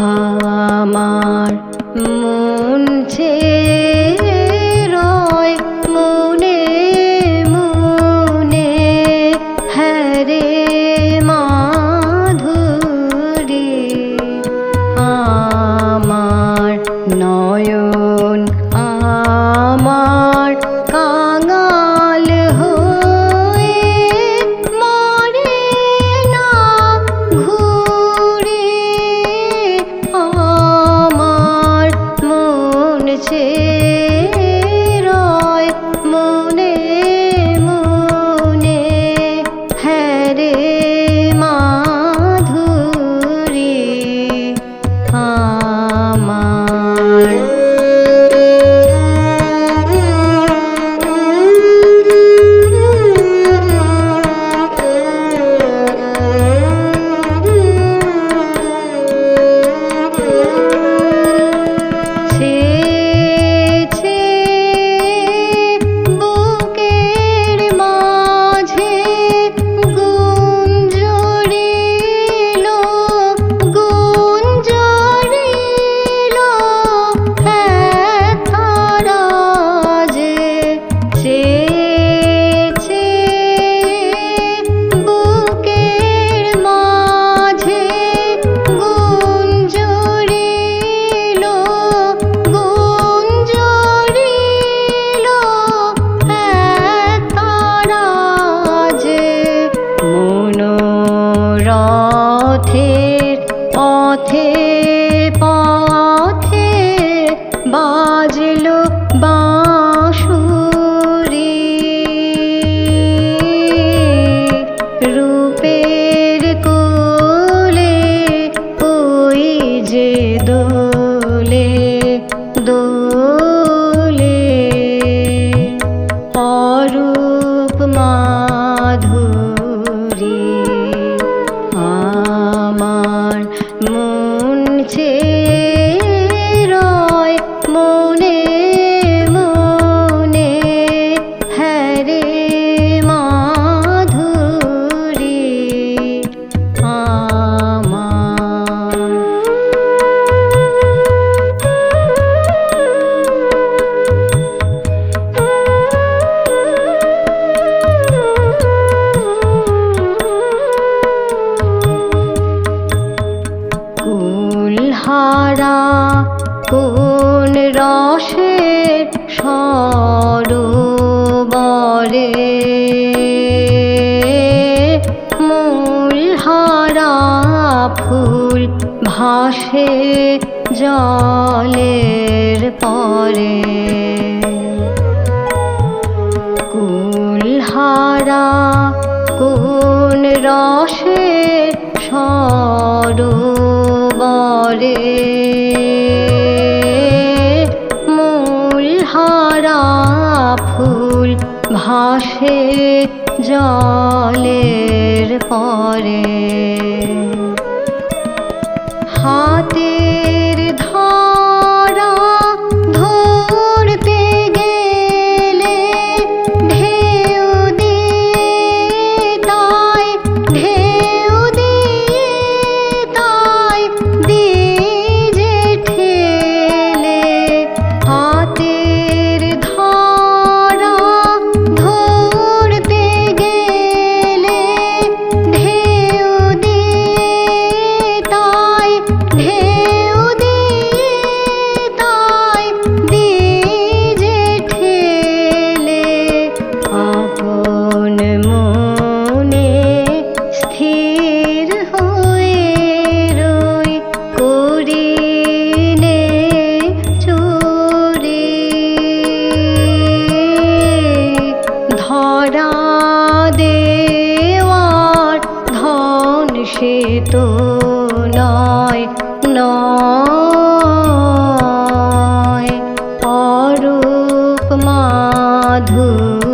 আমার এসেছে পথের পথের কোন রসের সরবরে মূল হারা ফুল ভাসে জলের পরে। কুলহারা কোন রসের সরবরে ভাসে জলের পরে। হা সে তো নয় নয়। অরূপ মাধুর